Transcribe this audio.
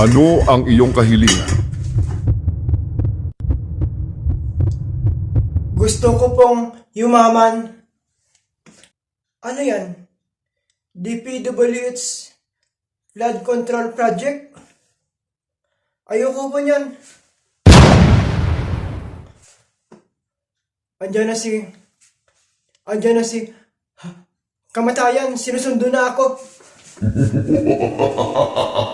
Ano ang iyong kahilingan? Gusto ko pong yumaman. Ano yan? DPWH Flood Control Project? Ayoko po niyan. Andiyan na si... Andiyan na si... Kamatayan, sinusundo na ako.